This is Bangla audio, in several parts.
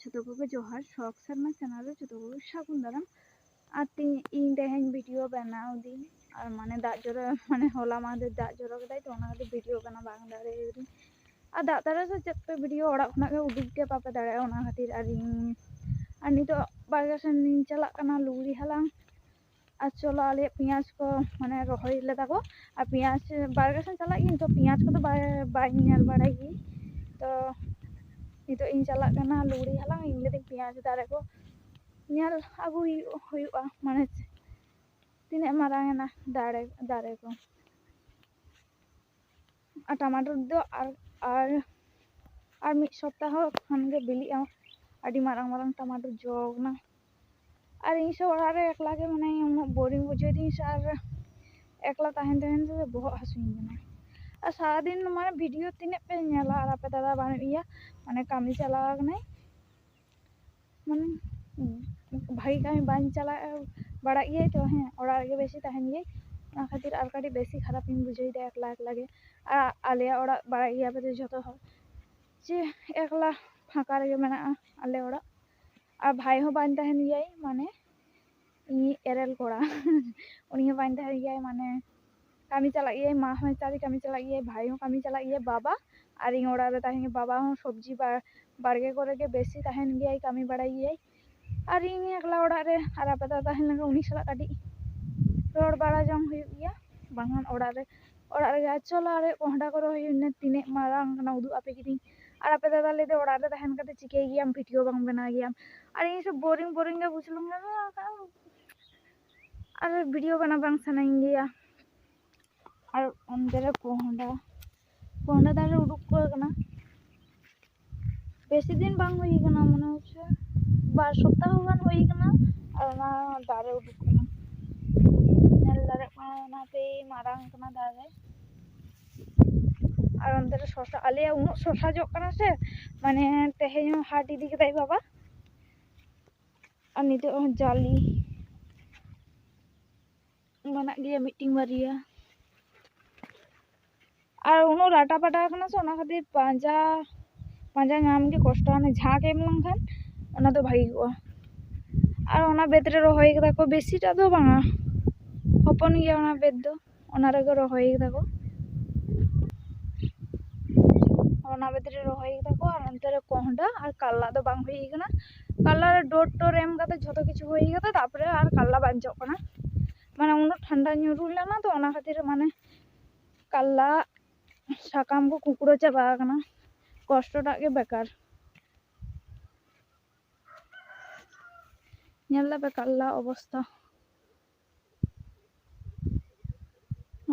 ছোটোবাবু জোহার, শখ শর্মা চ্যানেলে ছোটোবাবু স্বাগত দাঁড়াম আর ইন তেহেন ভিডিও বানাও দি আর মানে দাগ জোড়া মানে হলা মাদের দাগ জোড়া কেদাই তো ওনা ভিডিও বানা বাং দাঁড়ে আর দাগ দাঁড়া সে চেপে ভিডিও ওড়া খোনাকে উদুকে পাপে দাঁড়ায় ওনা খাতির। আর ইন আর নিতো বাজার সেন চালাক কানা লুগড়ি হালাং। আর চলো আলে পেঁয়াজ কো মানে রহই লেদা কো আর পেঁয়াজ বাজার সেন চালাক ইন তো পেঁয়াজ কো তো বাই বাই নেল বাড়াই গিয়ে। ᱱᱤᱛᱚᱜ ᱤᱧ ᱪᱟᱞᱟᱜ ᱠᱟᱱᱟ ᱞᱩᱜᱽᱲᱤ ᱦᱟᱞᱟᱝ ᱤᱧ ᱞᱟᱹᱭᱫᱟᱹᱧ ᱯᱮᱸᱭᱟᱡᱽ ᱫᱟᱨᱮ ᱠᱚ ᱧᱮᱞ ᱟᱹᱜᱩ ᱦᱩᱭᱩᱜ ᱦᱩᱭᱩᱜᱼᱟ ᱢᱟᱱᱮ ᱛᱤᱱᱟᱹᱜ ᱢᱟᱨᱟᱝ ᱮᱱᱟ ᱫᱟᱨᱮ ᱫᱟᱨᱮ ᱠᱚ ᱟᱨ ᱴᱟᱢᱟᱴᱳᱞ ᱫᱚ ᱟᱨ ᱟᱨ ᱟᱨ ᱢᱤᱫ ᱥᱚᱯᱛᱟᱦᱚ ᱠᱷᱟᱱ ᱜᱮ ᱵᱤᱞᱤᱜᱼᱟ ᱟᱹᱰᱤ ᱢᱟᱨᱟᱝ ᱢᱟᱨᱟᱝ ᱴᱟᱢᱟᱴᱳᱞ ᱡᱚ ᱠᱟᱱᱟ ᱟᱨ ᱤᱧ ᱥᱮ ᱚᱲᱟᱜ ᱨᱮ ᱮᱠᱞᱟ ᱜᱮ ᱢᱤᱱᱟᱹᱧᱟ ᱩᱱᱟᱹᱜ ᱵᱳᱨᱤᱝ ᱵᱩᱡᱷᱟᱹᱣᱫᱤᱧ ᱥᱮ ᱟᱨ ᱟᱨ ᱥᱟᱨᱟᱫᱤᱱ ᱢᱟᱱᱮ ᱵᱷᱤᱰᱤᱭᱳ ᱛᱤᱱᱟᱹᱜ ᱯᱮ ᱧᱮᱞᱟ ᱟᱨ ᱟᱯᱮ ᱫᱟᱫᱟ ᱵᱟᱹᱱᱩᱜ ᱮᱭᱟ ᱢᱟᱱᱮ ᱠᱟᱹᱢᱤ ᱪᱟᱞᱟᱣ ᱠᱟᱱᱟᱭ ᱢᱟᱱᱮ ᱵᱷᱟᱜᱮ ᱠᱟᱹᱢᱤ ᱵᱟᱝ ᱪᱟᱞᱟᱜ ᱵᱟᱲᱟᱜ ᱜᱮᱭᱟᱭ ᱛᱚ ᱦᱮᱸ ᱚᱲᱟᱜ ᱨᱮᱜᱮ ᱵᱮᱥᱤ ᱛᱟᱦᱮᱱ ᱜᱮᱭᱟᱭ ᱚᱱᱟ ᱠᱷᱟᱹᱛᱤᱨ ᱟᱨ ᱠᱟᱹᱴᱤᱡ ᱵᱮᱥᱤ ᱠᱷᱟᱨᱟᱯᱤᱧ ᱵᱩᱡᱷᱟᱹᱣᱮᱫᱟ ᱮᱠᱞᱟ ᱮᱠᱞᱟ ᱜᱮ ᱟᱨ ᱟᱞᱮᱭᱟᱜ ᱚᱲᱟᱜ ᱵᱟᱲᱟᱭ ᱜᱮᱭᱟᱯᱮ ᱛᱚ ᱡᱷᱚᱛᱚ ᱦᱚᱲ ᱡᱮ ᱮᱠᱞᱟ ᱯᱷᱟᱸᱠᱟ ᱨᱮᱜᱮ ᱢᱮᱱᱟᱜᱼᱟ ᱟᱞᱮ ᱚᱲᱟᱜ ᱟᱨ ᱵᱷᱟᱭ ᱦᱚᱸ ᱵᱟᱝ ᱛᱟᱦᱮᱱ ᱜᱮᱭᱟᱭ ᱢᱟᱱᱮ ᱤᱧᱤᱡ ᱮᱨᱮᱞ ᱠᱚᱲᱟ ᱩᱱᱤ ᱦᱚᱸ ᱵᱟᱝ ᱛᱟᱦᱮᱱ ᱜᱮᱭᱟᱭ ᱢᱟᱱᱮ ᱠᱟᱹᱢᱤ ᱪᱟᱞᱟᱜ ᱜᱮᱭᱟᱭ ᱢᱟ ᱦᱚᱸ ᱪᱟᱹᱨᱤ ᱠᱟᱹᱢᱤ ᱪᱟᱞᱟᱜ ᱜᱮᱭᱟᱭ ᱵᱷᱟᱭ ᱦᱚᱸ ᱠᱟᱹᱢᱤ ᱪᱟᱞᱟᱜ ᱜᱮᱭᱟᱭ ᱵᱟᱵᱟ ᱟᱨ ᱤᱧ ᱚᱲᱟᱜ ᱨᱮ ᱛᱟᱦᱮᱱ ᱜᱮᱭᱟ ᱵᱟᱵᱟ ᱦᱚᱸ ᱥᱚᱵᱽᱡᱤ ᱵᱟᱲᱜᱮ ᱠᱚᱨᱮ ᱜᱮ ᱵᱮᱥᱤ ᱛᱟᱦᱮᱱ ᱜᱮᱭᱟᱭ ᱠᱟᱹᱢᱤ ᱵᱟᱲᱟᱭ ᱜᱮᱭᱟᱭ ᱟᱨ ᱤᱧ ᱮᱠᱞᱟ ᱚᱲᱟᱜ ᱨᱮ ᱟᱨ ᱟᱯᱮ ᱫᱟᱫᱟ ᱛᱟᱦᱮᱸ ᱞᱮᱱᱠᱷᱟᱱ ᱩᱱᱤ ᱥᱟᱞᱟᱜ ᱠᱟᱹᱴᱤᱡ ᱨᱚᱲ ᱵᱟᱲᱟ ᱡᱚᱝ ᱦᱩᱭᱩᱜ ᱜᱮᱭᱟ ᱵᱟᱝᱠᱷᱟᱱ ᱚᱲᱟᱜ ᱨᱮ ᱚᱲᱟᱜ ᱨᱮᱜᱮ ᱟᱨ ᱪᱚᱞᱚ ᱟᱞᱮᱭᱟᱜ ᱠᱚᱸᱦᱰᱟ ᱠᱚ ᱨᱚᱦᱚᱭ ᱦᱩᱭᱱᱟ ᱛᱤᱱᱟᱹᱜ ᱢᱟᱨᱟᱝ ᱠᱟᱱᱟ ᱩᱫᱩᱜ ᱟᱯᱮ ᱠᱟᱹᱱᱟᱹᱧ ᱟᱨ ᱟᱯᱮ ᱫᱟᱫᱟ ᱞᱟᱹᱭᱫᱟᱭ ᱚᱲᱟᱜ ᱨᱮ ᱛᱟᱦᱮᱱ ᱠᱟᱛᱮ ᱪᱤᱠᱟᱹᱭ ᱜᱮᱭᱟᱢ ᱵᱷᱤᱰᱤᱭᱳ ᱵᱟᱝ ᱵᱮᱱᱟᱣ ᱜᱮᱭᱟᱢ ᱟᱨ ᱤᱧ ᱥᱮ ᱵᱳᱨᱤᱝ ᱵᱳᱨᱤᱝ ᱜᱮ ᱵᱩᱡᱷᱟᱹᱣ ᱟᱨ ᱵᱷᱤᱰᱤᱭᱳ ᱵᱮᱱᱟᱣ ᱵᱟᱝ ᱥᱟᱱᱟᱧ ᱜᱮᱭᱟ कोहडा कोहडा दाड़े उड़ुकना बसिदिन बना मन हो बार सप्ताह गईना दाड़े उड़ुकना मारा दाड़े शसा आलिए उन शसा जो करना से मैं तेहे हाट इदीक बाबा नित जाली बना गया मिट्टी मारिया ᱟᱨ ᱩᱱᱟᱹᱜ ᱞᱟᱴᱟ ᱯᱟᱴᱟ ᱠᱟᱱᱟ ᱥᱮ ᱚᱱᱟ ᱠᱷᱟᱹᱛᱤᱨ ᱯᱟᱸᱡᱟ ᱯᱟᱸᱡᱟ ᱧᱟᱢ ᱜᱮ ᱠᱚᱥᱴᱚ ᱦᱟᱱᱮ ᱡᱷᱟᱸᱠ ᱮᱢ ᱞᱮᱱᱠᱷᱟᱱ ᱚᱱᱟ ᱫᱚ ᱵᱷᱟᱜᱮ ᱠᱚᱜᱼᱟ ᱟᱨ ᱚᱱᱟ ᱵᱮᱫ ᱨᱮ ᱨᱚᱦᱚᱭ ᱠᱟᱫᱟ ᱠᱚ ᱵᱮᱥᱤᱴᱟᱜ ᱫᱚ ᱵᱟᱝᱟ ᱦᱚᱯᱚᱱ ᱜᱮᱭᱟ ᱚᱱᱟ ᱵᱮᱫ ᱫᱚ ᱚᱱᱟ ᱨᱮᱜᱮ ᱨᱚᱦᱚᱭ ᱠᱟᱫᱟ ᱠᱚ ᱚᱱᱟ ᱵᱮᱫ ᱨᱮ ᱨᱚᱦᱚᱭ ᱠᱟᱫᱟ ᱠᱚ ᱟᱨ ᱚᱱᱛᱮ ᱨᱮ ᱠᱚᱸᱦᱰᱟ ᱟᱨ ᱠᱟᱞᱞᱟ ᱫᱚ ᱵᱟᱝ ᱦᱩᱭ ᱠᱟᱱᱟ ᱠᱟᱞᱞᱟ ᱨᱮ ᱰᱳᱨ ᱴᱳᱨ ᱮᱢ ᱠᱟᱛᱮ ᱡᱷᱚᱛᱚ ᱠᱤᱪᱷᱩ ᱦᱩᱭ ᱠᱟᱛᱮ ᱛᱟᱨᱯᱚᱨᱮ ᱟᱨ ᱠᱟᱞᱞᱟ ᱵᱟᱝ ᱡᱚᱜ ᱠᱟᱱᱟ ᱢᱟᱱᱮ ᱩᱱᱟᱹᱜ ᱴᱷᱟᱱᱰᱟ ᱧᱩᱨᱩ ᱞᱮᱱᱟ ᱛᱚ ᱚᱱᱟ ᱠᱷᱟᱹᱛᱤᱨ ᱢᱟᱱᱮ ᱠᱟᱞᱞᱟ ᱥᱟᱠᱟᱢ ᱠᱚ ᱠᱩᱠᱲᱟᱹ ᱪᱟᱵᱟ ᱟᱠᱟᱱᱟ ᱠᱚᱥᱴᱚᱴᱟᱜ ᱜᱮ ᱵᱮᱠᱟᱨ ᱧᱮᱞ ᱫᱟ ᱵᱮᱠᱟᱨᱞᱟ ᱚᱵᱚᱥᱛᱷᱟ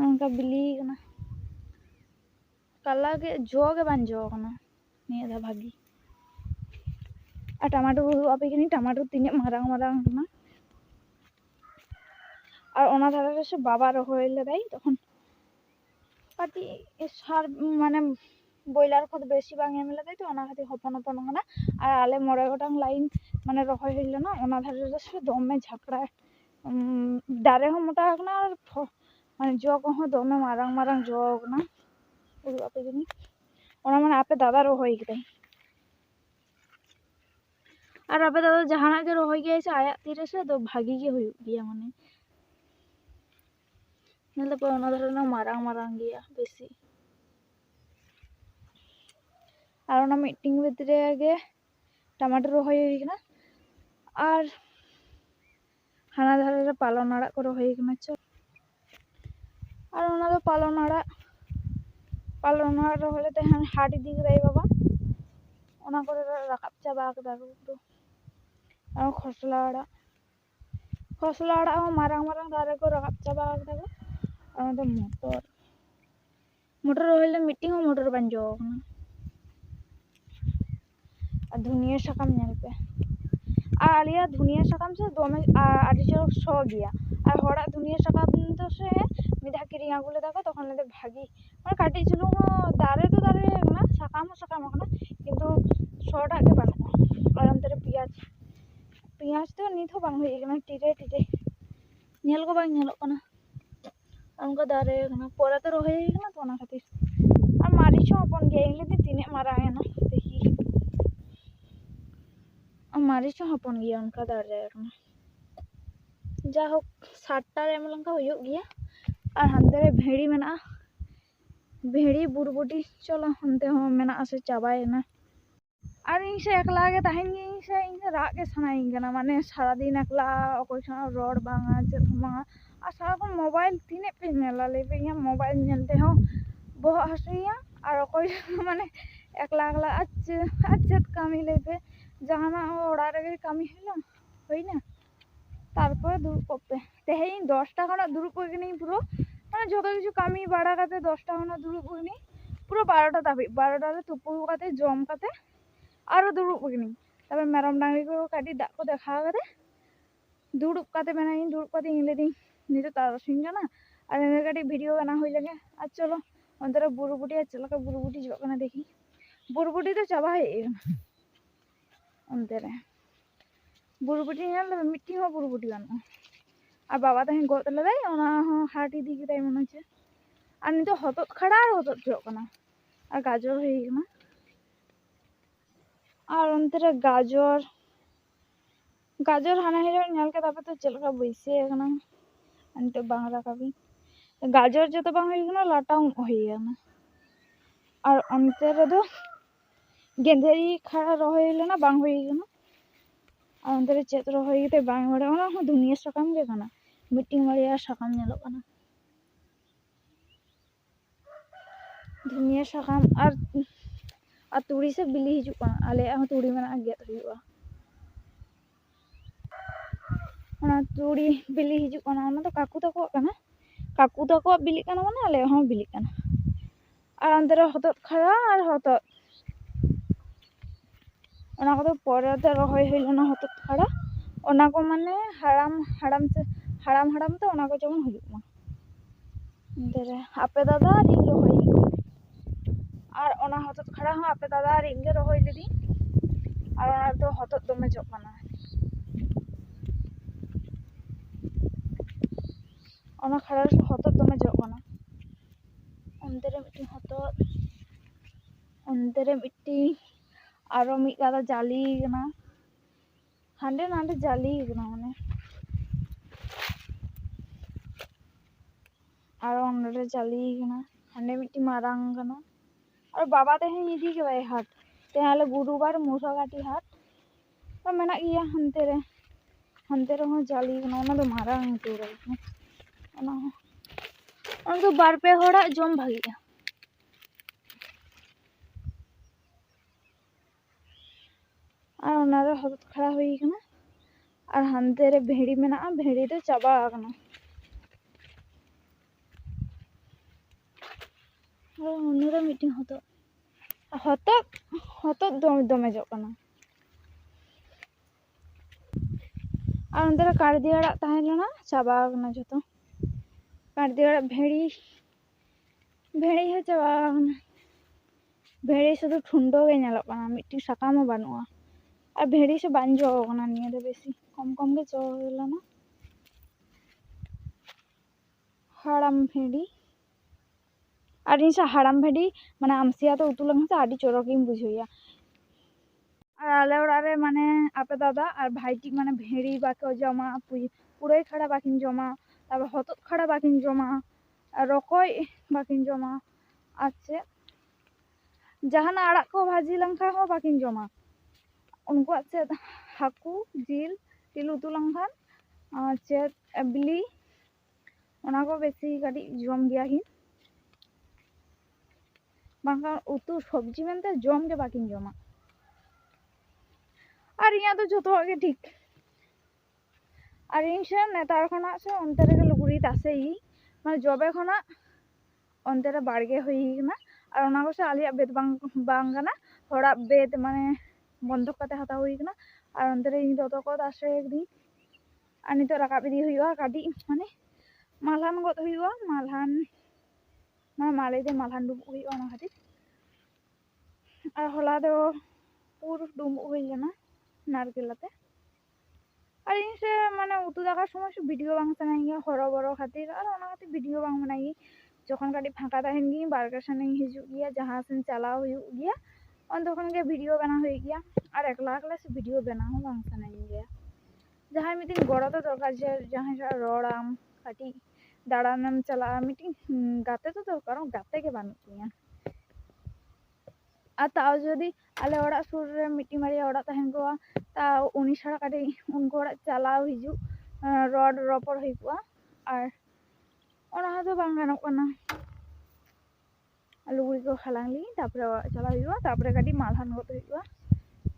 ᱚᱱᱠᱟ ᱵᱤᱞᱤ ᱟᱠᱟᱱᱟ ᱠᱟᱞᱞᱟ ᱜᱮ ᱡᱚ ᱜᱮ ᱵᱟᱝ ᱡᱚ ᱟᱠᱟᱱᱟ ᱱᱤᱭᱟᱹ ᱫᱷᱟᱣ ᱵᱷᱟᱜᱤ ᱟᱨ ᱴᱟᱢᱟᱴᱳᱨ ᱩᱫᱩᱜ ᱟᱯᱮ ᱠᱟᱹᱱᱟᱹᱧ ᱴᱟᱢᱟᱴᱳᱨ ᱛᱤᱱᱟᱹᱜ ᱢᱟᱨᱟᱝ ᱢᱟᱨᱟᱝ ᱠᱟᱱᱟ আর ওনার ধারে সে বাবা রহয় লেদাই তখন পাতি সার মানে ব্ৰইলাৰ খত বেশি বাঙে মেলা তাই তো অনা খাতি হপন হপন হনা আর আলে মরে গোটাং লাইন মানে রহয় হইল না অনা ধারে দমে ঝাঁকড়া দারে হ মোটা হোক না, আর মানে জগ হ দমে মারাং মারাং জগ না। ওই বাপে জানি ওনা মানে আপে দাদা রহয় গেলাই আর আপে দাদা জাহানা কে রহয় গিয়েছে আয়া তীরে তো ভাগি গে হয়ে গিয়া মানে। ᱧᱮᱞ ᱯᱮ ᱚᱱᱟ ᱫᱷᱟᱨᱮ ᱫᱚ ᱢᱟᱨᱟᱝ ᱢᱟᱨᱟᱝ ᱜᱮᱭᱟ ᱵᱮᱥᱤ ᱟᱨ ᱚᱱᱟ ᱢᱤᱫᱴᱤᱝ ᱵᱷᱤᱛ ᱨᱮᱜᱮ ᱴᱟᱢᱟᱴᱳ ᱨᱚᱦᱚᱭ ᱦᱩᱭ ᱠᱟᱱᱟ ᱟᱨ ᱦᱟᱱᱟ ᱫᱷᱟᱨᱮ ᱨᱮ ᱯᱟᱞᱚᱱ ᱟᱲᱟᱜ ᱠᱚ ᱨᱚᱦᱚᱭ ᱠᱟᱱᱟ ᱪᱚ ᱟᱨ ᱚᱱᱟ ᱫᱚ ᱯᱟᱞᱚᱱ ᱟᱲᱟᱜ ᱯᱟᱞᱚᱱ ᱟᱲᱟᱜ ᱨᱚᱦᱚᱭ ᱞᱮ ᱛᱟᱦᱮᱸ ᱦᱟᱴ ᱤᱫᱤ ᱠᱮᱫᱟᱭ ᱵᱟᱵᱟ ᱚᱱᱟ ᱠᱚᱨᱮ ᱨᱟᱠᱟᱵ ᱪᱟᱵᱟ ᱠᱮᱫᱟ ᱠᱚ ᱯᱩᱨᱟᱹ ᱟᱨ ᱠᱷᱚᱥᱞᱟ ᱟᱲᱟᱜ ᱠᱷᱚᱥᱞᱟ ᱟᱲᱟᱜ ᱦᱚᱸ ᱢᱟᱨᱟᱝ ᱢᱟᱨᱟᱝ ᱫᱟᱨᱮ ᱠᱚ ᱨᱟᱠᱟᱵ ᱪᱟᱵᱟ ᱠᱮᱫᱟ ᱠᱚ ᱟᱫᱚ ᱢᱚᱴᱚᱨ ᱢᱚᱴᱚᱨ ᱨᱚᱦᱚᱭ ᱞᱮ ᱢᱤᱫᱴᱤᱝ ᱦᱚᱸ ᱢᱚᱴᱚᱨ ᱵᱟᱝ ᱡᱚ ᱟᱠᱟᱱᱟ ᱟᱨ ᱫᱷᱩᱱᱤᱭᱟᱹ ᱥᱟᱠᱟᱢ ᱧᱮᱞ ᱯᱮ ᱟᱨ ᱟᱞᱮᱭᱟᱜ ᱫᱷᱩᱱᱤᱭᱟᱹ ᱥᱟᱠᱟᱢ ᱥᱮ ᱫᱚᱢᱮ ᱟᱹᱰᱤ ᱡᱳᱨ ᱥᱚ ᱜᱮᱭᱟ ᱟᱨ ᱦᱚᱲᱟᱜ ᱫᱷᱩᱱᱤᱭᱟᱹ ᱥᱟᱠᱟᱢ ᱫᱚ ᱥᱮ ᱢᱤᱫ ᱫᱷᱟᱣ ᱠᱤᱨᱤᱧ ᱟᱹᱜᱩ ᱞᱮᱫᱟ ᱠᱚ ᱛᱚᱠᱷᱚᱱ ᱞᱮᱫᱟ ᱵᱷᱟᱜᱮ ᱢᱟᱱᱮ ᱠᱟᱹᱴᱤᱡ ᱪᱩᱞᱩᱝ ᱦᱚᱸ ᱫᱟᱨᱮ ᱫᱚ ᱫᱟᱨᱮ ᱠᱟᱱᱟ ᱥᱟᱠᱟᱢ ᱦᱚᱸ ᱥᱟᱠᱟᱢ ᱟᱠᱟᱱᱟ ᱠᱤᱱᱛᱩ ᱥᱚᱴᱟᱜ ᱜᱮ ᱵᱟᱹᱱᱩᱜᱼᱟ ᱟᱨ ᱚᱱᱛᱮ ᱨᱮ ᱯᱮᱸᱭᱟᱡᱽ ᱯᱮᱸᱭᱟᱡᱽ ᱫᱚ ᱱᱤᱛ ᱦᱚᱸ ᱵᱟᱝ ᱦᱩᱭ ᱟᱠᱟᱱᱟ ᱴᱤᱨᱮ ᱴᱤᱨᱮ ᱧᱮᱞ ᱜᱮ ᱵᱟᱝ ᱧᱮᱞᱚᱜ ᱠᱟᱱᱟ ᱚᱱᱠᱟ ᱫᱟᱨᱮ ᱠᱟᱱᱟ ᱯᱚᱨᱮᱛᱮ ᱨᱚᱦᱚᱭ ᱦᱩᱭ ᱠᱟᱱᱟ ᱛᱚ ᱚᱱᱟ ᱠᱷᱟᱹᱛᱤᱨ ᱟᱨ ᱢᱟᱹᱨᱤᱪ ᱦᱚᱸ ᱦᱚᱯᱚᱱ ᱜᱮᱭᱟ ᱤᱧ ᱞᱟᱹᱭᱫᱟᱹᱧ ᱛᱤᱱᱟᱹᱜ ᱢᱟᱨᱟᱝ ᱮᱱᱟ ᱫᱮᱠᱷᱤ ᱢᱟᱹᱨᱤᱪ ᱦᱚᱸ ᱦᱚᱯᱚᱱ ᱜᱮᱭᱟ ᱚᱱᱠᱟ ᱫᱟᱨᱮ ᱟᱠᱟᱱᱟ ᱡᱟᱭᱦᱳᱠ ᱥᱟᱛᱴᱟ ᱨᱮ ᱮᱢ ᱞᱮᱱᱠᱷᱟᱱ ᱦᱩᱭᱩᱜ ᱜᱮᱭᱟ ᱟᱨ ᱦᱟᱱᱛᱮ ᱨᱮ ᱵᱷᱤᱲᱤ ᱢᱮᱱᱟᱜᱼᱟ ᱵᱷᱤᱲᱤ ᱵᱩᱨᱵᱩᱴᱤ ᱪᱚᱞᱚ ᱚᱱᱛᱮ ᱦᱚᱸ ᱢᱮᱱᱟᱜᱼᱟ ᱥᱮ ᱪᱟᱵᱟᱭᱮᱱᱟ ᱟᱨ ᱤᱧ ᱥᱮ ᱮᱠᱞᱟ ᱜᱮ ᱛᱟᱦᱮᱱ ᱜᱤᱭᱟᱹᱧ ᱥᱮ ᱤᱧ ᱫᱚ ᱨᱟᱜ ᱜᱮ ᱥᱟᱱᱟᱭᱤᱧ ᱠᱟᱱᱟ ᱢᱟᱱᱮ ᱥᱟᱨᱟᱫᱤᱱ ᱮᱠᱞᱟ ᱚᱠᱚᱭ ᱥᱟᱶ ᱨᱚᱲ ᱵᱟᱝᱟ ᱪᱮᱫ ᱦᱚᱸ ᱵᱟᱝᱟ ᱟᱨ ᱥᱟᱨᱟᱠᱷᱚᱱ ᱢᱳᱵᱟᱭᱤᱞ ᱛᱤᱱᱟᱹᱜ ᱯᱮ ᱧᱮᱞᱟ ᱞᱟᱹᱭ ᱯᱮ ᱤᱧᱟᱹᱜ ᱢᱳᱵᱟᱭᱤᱞ ᱧᱮᱞ ᱛᱮᱦᱚᱸ ᱵᱚᱦᱚᱜ ᱦᱟᱹᱥᱩᱭᱤᱧᱟ ᱟᱨ ᱚᱠᱚᱭ ᱢᱟᱱᱮ ᱮᱠᱞᱟ ᱮᱠᱞᱟ ᱟᱨ ᱪᱮᱫ ᱟᱨ ᱪᱮᱫ ᱠᱟᱹᱢᱤ ᱞᱟᱹᱭ ᱯᱮ ᱡᱟᱦᱟᱱᱟᱜ ᱦᱚᱸ ᱚᱲᱟᱜ ᱨᱮᱜᱮ ᱠᱟᱹᱢᱤ ᱦᱩᱭᱱᱟ ᱦᱩᱭᱱᱟ ᱛᱟᱨᱯᱚᱨᱮ ᱫᱩᱲᱩᱵ ᱠᱚᱜ ᱯᱮ ᱛᱮᱦᱮᱧ ᱫᱚᱥᱴᱟ ᱠᱷᱚᱱᱟᱜ ᱫᱩᱲᱩᱵ ᱠᱚᱜ ᱠᱟᱹᱱᱟᱹᱧ ᱯᱩᱨᱟᱹ ᱢᱟᱱᱮ ᱡᱚᱛᱚ ᱠᱤᱪᱷᱩ ᱠᱟᱹᱢᱤ ᱵᱟᱲᱟ ᱠᱟᱛᱮ ᱫᱚᱥᱴᱟ ᱠᱷᱚᱱᱟᱜ ᱫᱩᱲᱩᱵ ᱠᱟᱹᱱᱟᱹᱧ ᱯᱩᱨᱟᱹ ᱵᱟᱨᱚᱴᱟ ᱫᱷᱟᱹᱵᱤᱡ ᱵᱟᱨᱚᱴᱟ ᱨᱮ ᱛᱩᱯᱩ ᱠᱟᱛᱮ ᱡᱚᱢ ᱠᱟᱛᱮ ᱟᱨ ᱫᱩᱲᱩᱵ ᱟᱠᱟᱱᱟᱹᱧ ᱛᱟᱨᱯᱚᱨ ᱢᱮᱨᱚᱢ ᱰᱟᱝᱨᱤ ᱠᱚ ᱠᱟᱹᱴᱤᱡ ᱫᱟᱜ ᱠᱚ ᱫᱮᱠᱷᱟᱣ ᱠᱟᱫᱟ ᱫᱩᱲᱩᱵ ᱠᱟᱛᱮ ᱢᱮᱱᱟᱧ ᱫᱩᱲᱩᱵ ᱠᱟᱛᱮᱧ ᱞᱟᱹᱭᱫᱟᱹᱧ ᱱᱤᱛᱚᱜ ᱛᱟᱨᱟᱥᱤᱧ ᱠᱟᱱᱟ ᱟᱨ ᱱᱤᱛᱚᱜ ᱠᱟᱹᱴᱤᱡ ᱵᱷᱤᱰᱤᱭᱳ ᱵᱮᱱᱟᱣ ᱦᱩᱭ ᱞᱮᱜᱮ ᱟᱨ ᱪᱚᱞᱚ ᱚᱱᱛᱮ ᱨᱮ ᱵᱩᱨᱩᱵᱩᱴᱤ ᱟᱨ ᱪᱮᱫ ᱞᱮᱠᱟ ᱵᱩᱨᱩᱵᱩᱴᱤ ᱡᱚᱜ ᱠᱟᱱᱟ ᱫᱮᱠᱷᱤ ᱵᱩᱨᱩᱵᱩᱴᱤ ᱫᱚ ᱪᱟᱵᱟ ᱦᱮᱡ ᱟᱠᱟᱱᱟ ᱚᱱᱛᱮ ᱨᱮ ᱵᱩᱨᱩᱵᱩᱴᱤ ᱧᱮᱞ ᱞᱮᱫᱟ ᱢᱤᱫᱴᱤᱡ ᱦᱚᱸ ᱵᱩᱨᱩᱵᱩᱴᱤ ᱵᱟᱹᱱᱩᱜᱼᱟ ᱟᱨ ᱵᱟᱵᱟ ᱛᱟᱦᱮᱸ ᱜᱚᱫ ᱞᱮᱫᱟᱭ ᱚᱱᱟ ᱦᱚᱸ ᱦᱟᱴ ᱤᱫᱤ ᱠᱮᱫᱟᱭ ᱢᱚᱱᱮ ᱦᱚᱪᱪᱷᱮ আর নিতে হতৎ খাড়া আর হতৎ ঝরক না আর গাজর হয়ে গেল আর অন্তে রে গাজর গাজর হানা হিরো ᱧᱮᱞ ᱠᱮᱫᱟ ᱯᱮ ᱛᱚ ᱪᱮᱫ ᱞᱮᱠᱟ ᱵᱟᱹᱭᱥᱟᱹᱣ ᱟᱠᱟᱱᱟ ᱱᱤᱛᱚᱜ ᱵᱟᱝ ᱨᱟᱠᱟᱵᱤᱧ গাজর যত বাং হয়ে গেল লাটাও হয়ে গেল আর অন্তে রেদো গেঁধেরি খাড়া রহই লেনা বাং হয়ে গেল আর অন্তে রে ᱪᱮᱫ রহই ᱠᱟᱛᱮ বাং ᱵᱟᱲᱟ ᱚᱱᱟ ᱦᱚᱸ ᱫᱩᱱᱤᱭᱟᱹ ᱥᱟᱠᱟᱢ ᱜᱮ ᱠᱟᱱᱟ ᱢᱤᱫᱴᱤᱝ ᱵᱟᱨᱭᱟ ᱥᱟᱠᱟᱢ ᱧᱮᱞᱚᱜ ᱠᱟᱱᱟ ᱫᱷᱩᱱᱤᱭᱟᱹ ᱥᱟᱠᱟᱢ ᱟᱨ तुड़ी से बिली हजूँ आल तुड़ी में तुड़ी बिली हजूँ का काकू तक बिली कर मैं अल बिली और आंते हत खाया हत पर रोय होना हत खड़ा मानने हराम हराम हराम हराम तो जमन हजूँ आपे दादा रही रोय ᱟᱨ ᱚᱱᱟ ᱦᱚᱛᱚᱫ ᱠᱷᱟᱲᱟ ᱦᱚᱸ ᱟᱯᱮ ᱫᱟᱫᱟ ᱟᱨ ᱤᱧ ᱜᱮ ᱨᱚᱦᱚᱭ ᱞᱤᱫᱤᱧ ᱟᱨ ᱚᱱᱟ ᱫᱚ ᱦᱚᱛᱚᱫ ᱫᱚᱢᱮ ᱡᱚᱜ ᱠᱟᱱᱟ ᱚᱱᱟ ᱠᱷᱟᱲᱟ ᱨᱮ ᱦᱚᱛᱚᱫ ᱫᱚᱢᱮ ᱡᱚᱜ ᱠᱟᱱᱟ ᱚᱱᱛᱮ ᱨᱮ ᱢᱤᱫᱴᱤᱱ ᱦᱚᱛᱚᱫ ᱚᱱᱛᱮ ᱨᱮ ᱢᱤᱫᱴᱤᱱ ᱟᱨᱚ ᱢᱤᱫ ᱜᱟᱫᱟ ᱡᱟᱞᱤ ᱠᱟᱱᱟ ᱦᱟᱸᱰᱮ ᱱᱟᱰᱮ ᱡᱟᱞᱤ ᱠᱟᱱᱟ ᱢᱟᱱᱮ ᱟᱨᱚ ᱚᱸᱰᱮ ᱡᱟᱞᱤ ᱠᱟᱱᱟ ᱦᱟᱸᱰᱮ ᱢᱤᱫᱴᱤᱱ ᱢᱟᱨᱟᱝ ᱠᱟᱱᱟ और बाबा तो तेहन इजी के वही हाट तेहले गुरुवार मूसाघाटी हाट तो मैं ये हनते रहे हनते रहो जाली तो मारा तूर उनको बारपे होड़ा जम भागी और उन खड़ा हुई और हनते रे भेड़ी में भेड़ी तो चाबा चाबाकना ᱢᱤᱫᱴᱮᱱ ᱦᱚᱛᱚᱫ ᱦᱚᱛᱚᱫ ᱦᱚᱛᱚᱫ ᱫᱚᱢᱮ ᱡᱚᱜ ᱠᱟᱱᱟ ᱟᱨ ᱚᱱᱛᱮ ᱨᱮ ᱠᱟᱲᱫᱤ ᱟᱲᱟᱜ ᱛᱟᱦᱮᱸ ᱞᱮᱱᱟ ᱪᱟᱵᱟ ᱟᱠᱟᱱᱟ ᱡᱚᱛᱚ ᱠᱟᱲᱫᱤ ᱟᱲᱟᱜ ᱵᱷᱮᱲᱤ ᱵᱷᱮᱲᱤ ᱦᱚᱸ ᱪᱟᱵᱟ ᱟᱠᱟᱱᱟ ᱵᱷᱮᱲᱤ ᱥᱩᱫᱷᱩ ᱴᱷᱩᱱᱰᱚ ᱜᱮ ᱧᱮᱞᱚᱜ ᱠᱟᱱᱟ ᱢᱤᱫᱴᱤᱡ ᱥᱟᱠᱟᱢ ᱦᱚᱸ ᱵᱟᱹᱱᱩᱜᱼᱟ ᱟᱨ ᱵᱷᱮᱲᱤ ᱥᱮ ᱵᱟᱝ ᱡᱚ ᱟᱠᱟᱱᱟ ᱱᱤᱭᱟᱹ ᱫᱚ ᱵᱮᱥᱤ ᱠᱚᱢ ᱠᱚᱢ ᱜᱮ ᱡᱚ ᱞᱮᱱᱟ ᱦᱟᱲᱟᱢ ᱵᱷᱮᱲᱤ ᱟᱨ ᱤᱧ ᱥᱟ ᱦᱟᱲᱟᱢ ᱵᱷᱟᱹᱰᱤ ᱢᱟᱱᱮ ᱟᱢᱥᱤᱭᱟ ᱫᱚ ᱩᱛᱩ ᱞᱮᱱᱠᱷᱟᱱ ᱟᱹᱰᱤ ᱪᱚᱨᱚᱠᱤᱧ ᱵᱩᱡᱷᱟᱹᱣᱟ আর আলে ওড়ারে মানে আপে দাদা আর ভাইটি মানে ভেড়ি বা কেউ জমা পুরোই খাড়া বাকিন জমা, তারপর হতত খাড়া বাকিন জমা রকই বাকিন জমা আছে। জাহান আড়া কো ভাজি লঙ্কা হো বাকিন জমা। উনকু আছে হাকু, জিল, তিল উতু লঙ্কান চেত বিলি ওনা কো বেশি কাটি জম গিয়া হিন ᱵᱟᱝᱠᱷᱟᱱ ᱩᱛᱩ ᱥᱚᱵᱽᱡᱤ ᱢᱮᱱᱛᱮ ᱡᱚᱢ ᱜᱮ ᱵᱟᱹᱠᱤᱱ ᱡᱚᱢᱟ ᱟᱨ ᱤᱧᱟᱹᱜ ᱫᱚ ᱡᱚᱛᱚᱣᱟᱜ ᱜᱮ ᱴᱷᱤᱠ ᱟᱨ ᱤᱧ ᱥᱮ ᱱᱮᱛᱟᱨ ᱠᱷᱚᱱᱟᱜ ᱥᱮ ᱚᱱᱛᱮ ᱨᱮᱜᱮ ᱞᱩᱜᱽᱲᱤ ᱛᱟᱥᱮᱭᱤᱧ ᱢᱟᱱᱮ ᱡᱚᱵᱮ ᱠᱷᱚᱱᱟᱜ ᱚᱱᱛᱮ ᱨᱮ ᱵᱟᱲᱜᱮ ᱦᱩᱭ ᱠᱟᱱᱟ ᱟᱨ ᱚᱱᱟ ᱠᱚ ᱥᱮ ᱟᱞᱮᱭᱟᱜ ᱵᱮᱫ ᱵᱟᱝ ᱵᱟᱝ ᱠᱟᱱᱟ ᱦᱚᱲᱟᱜ ᱵᱮᱫ ᱢᱟᱱᱮ ᱵᱚᱱᱫᱷᱚᱠ ᱠᱟᱛᱮ ᱦᱟᱛᱟᱣ ᱦᱩᱭ ᱠᱟᱱᱟ ᱟᱨ ᱚᱱᱛᱮ ᱨᱮ ᱤᱧ ᱫᱚᱛᱚ ᱠᱚ ᱛᱟᱥᱮ ᱠᱟᱹᱫᱟᱹᱧ ᱟᱨ ᱱᱤᱛᱚᱜ ᱨᱟᱠᱟᱵ ᱤᱫᱤ ᱦᱩᱭᱩᱜᱼᱟ ᱠᱟᱹᱴᱤᱡ ᱢᱟᱱᱮ ᱢᱟᱞᱦᱟᱱ ᱜᱚᱫ ᱦᱩᱭᱩᱜᱼᱟ ᱢᱟᱞᱦᱟᱱ ᱢᱟᱱᱮ ᱢᱟᱲᱮ ᱫᱚ ᱢᱟᱞᱦᱟᱱ ᱰᱩᱵᱩᱜ ᱦᱩᱭᱩᱜᱼᱟ ᱚᱱᱟ ᱠᱷᱟᱹᱛᱤᱨ ᱟᱨ ᱦᱚᱞᱟ ᱫᱚ ᱯᱩᱨ ᱰᱩᱸᱵᱩᱜ ᱦᱩᱭ ᱞᱮᱱᱟ ᱱᱟᱨᱠᱮᱞ ᱟᱛᱮ আর জিনিসটা মানে উতু দেখার সময় সব ভিডিও বাং সানাই গিয়ে হরো বড় খাতির আর ওনা খাতির ভিডিও বাং বানাই যখন কাটি ফাঁকা তাহেন গিয়ে বার্গার সানে হিজুক গিয়া জাহাজ সেন চালাও হুয়ুক গিয়া অন তখন গিয়ে ভিডিও বানা হয়ে গিয়া আর একলা একলা সে ভিডিও বানাও বাং সানাই গিয়া যাহার মিদিন গড় তো দরকার যে যাহা রড়াম কাটি ᱫᱟᱬᱟᱱ ᱮᱢ ᱪᱟᱞᱟᱜᱼᱟ ᱢᱤᱫᱴᱤᱱ ᱜᱟᱛᱮ ᱫᱚ ᱫᱚᱨᱠᱟᱨ ᱜᱟᱛᱮ ᱜᱮ ᱵᱟᱹᱱᱩᱜ ᱛᱤᱧᱟᱹ ᱟᱨ ᱛᱟᱣ ᱡᱩᱫᱤ ᱟᱞᱮ ᱚᱲᱟᱜ ᱥᱩᱨ ᱨᱮ ᱢᱤᱫᱴᱤᱱ ᱵᱟᱨᱭᱟ ᱚᱲᱟᱜ ᱛᱟᱦᱮᱱ ᱠᱚᱜᱼᱟ ᱛᱟᱣ ᱩᱱᱤ ᱪᱷᱟᱲᱟ ᱠᱟᱹᱴᱤᱡ ᱩᱱᱠᱩ ᱚᱲᱟᱜ ᱪᱟᱞᱟᱣ ᱦᱤᱡᱩᱜ ᱨᱚᱲ ᱨᱚᱯᱚᱲ ᱦᱩᱭ ᱠᱚᱜᱼᱟ ᱟᱨ ᱚᱱᱟ ᱦᱚᱸ ᱫᱚ ᱵᱟᱝ ᱜᱟᱱᱚᱜ ᱠᱟᱱᱟ ᱞᱩᱜᱽᱲᱤ ᱠᱚ ᱦᱟᱞᱟᱝ ᱞᱤᱧ ᱛᱟᱯᱚᱨᱮ ᱚᱲᱟᱜ ᱪᱟᱞᱟᱣ ᱦᱩᱭᱩᱜᱼᱟ ᱛᱟᱯᱚᱨᱮ ᱠᱟᱹᱴᱤᱡ ᱢᱟᱞᱦᱟᱱ ᱜᱚᱫ ᱦᱩᱭᱩᱜᱼᱟ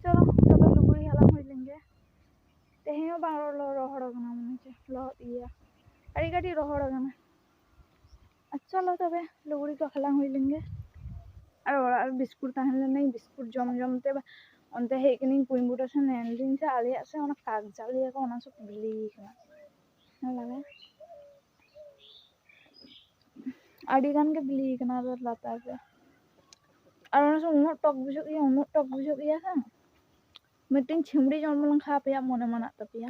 ᱪᱚᱞᱚ ᱛᱚᱵᱮ ᱞᱩᱜᱽᱲᱤ ᱦᱟᱞᱟᱝ ᱦᱩᱭ ᱞᱮᱱᱜᱮ ᱛᱮᱦᱮᱧ ᱦᱚᱸ ᱵᱟᱝ ᱞᱚᱦᱚᱫ ᱠᱟᱱᱟ ᱢᱚᱱᱮ ᱦᱚᱪᱪᱷᱮ ᱞᱚᱦᱚᱫ ᱜᱮᱭᱟ अड़ी रहा चलो तब लुगड़ी को खाला हुई लेंगे। और बस्कुट तहले तो नहीं, बस्कुट जम जमते अंत हेकिन कुमुट से नैन से आलिए से कागजाली सब बिली लगे। बिली लतार से और उन टक बुझे उन मिट्टी छिमड़ी जन्म खा पे मन मना तपिया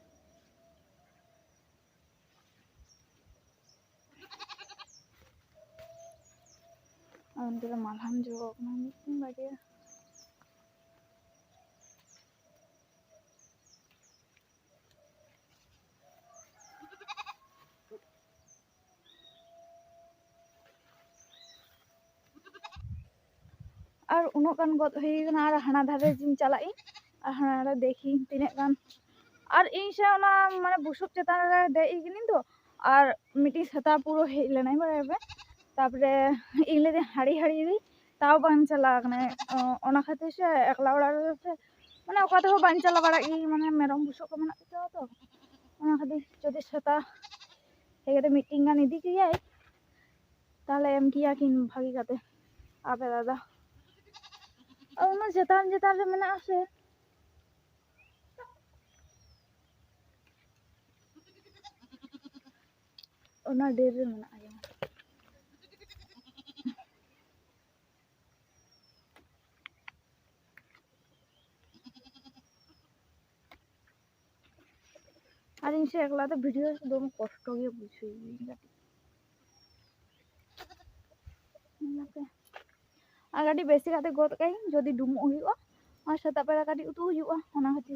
사람들은 말한 적 많이 있단 말이야. আর উনক গান গত হয়ে গেল আর হানা ধারে জিম চালাই, আর হানা দেখি তিনক গান আর এই সে ওনা মানে বুসুক চেতান রে দেই গিনি তো, আর মিটি ছাতা পুরো হেইলে নাই বারে ᱛᱟᱯᱚᱨᱮ ᱤᱧ ᱞᱟᱹᱭᱫᱟᱹᱧ ᱦᱟᱹᱲᱤ ᱦᱟᱹᱲᱤ ᱤᱫᱤ তাও ᱵᱟᱝ ᱪᱟᱞᱟᱣ ᱠᱟᱱᱟ ᱚᱱᱟ ᱠᱷᱟᱹᱛᱤᱨ ᱥᱮ ᱮᱠᱞᱟ ᱚᱲᱟᱜ ᱨᱮ মানে ᱚᱠᱟ ᱛᱮᱦᱚᱸ ᱵᱟᱝ ᱪᱟᱞᱟᱣ ᱵᱟᱲᱟᱜ ᱜᱮ ᱢᱟᱱᱮ ᱢᱮᱨᱚᱢ ᱵᱩᱥᱟᱹᱜ ᱠᱚ ᱢᱮᱱᱟᱜ ᱠᱚᱛᱟ ᱛᱚ ᱚᱱᱟ ᱠᱷᱟᱹᱛᱤᱨ ᱡᱩᱫᱤ ᱥᱮᱛᱟ ᱦᱮᱡ ᱠᱟᱛᱮ ᱢᱤᱫᱴᱤᱱ ᱜᱟᱱ ᱤᱫᱤ ᱠᱮᱭᱟᱭ ᱛᱟᱦᱞᱮ ᱮᱢ ᱠᱮᱭᱟ ᱠᱤᱱ ᱵᱷᱟᱹᱜᱤ ᱠᱟᱛᱮ ᱟᱯᱮ ᱫᱟᱫᱟ ᱟᱨ ᱩᱱᱟᱹᱜ ᱪᱮᱛᱟᱱ ᱪᱮᱛᱟᱱ ᱨᱮ ᱢᱮᱱᱟᱜ ᱟᱥᱮ ᱚᱱᱟ ᱰᱮᱨ ᱨᱮ ᱢᱮᱱᱟᱜᱼᱟ Aling sih ekla tuh video sih dong kosong ya bisa ini nggak. Agar di basic katanya god jadi dumu juga, masa tapi agar di utuh juga, mana hati.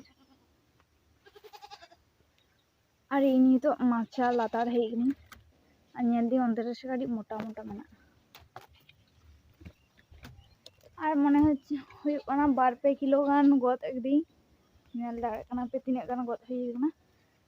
Hari ini tuh latar hei ini, hanya di under sih agar mana. Aku mana hati, hari bar pe kilo kan god ini ada karena petinya karena god hei.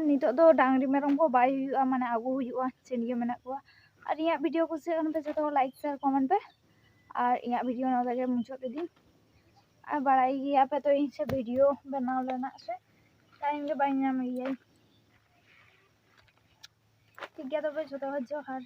नितो डांगरी मेरम को बैठा मैं आगू चेनगे मे भिडियो कुछ जो लाइक शेयर कमेंट पे और इं भिडियो नौ मुझे दिन बड़ा पे तो इन भिडियो बनाव लेना से टाइम बैंक ठीक है तब जो जहाँ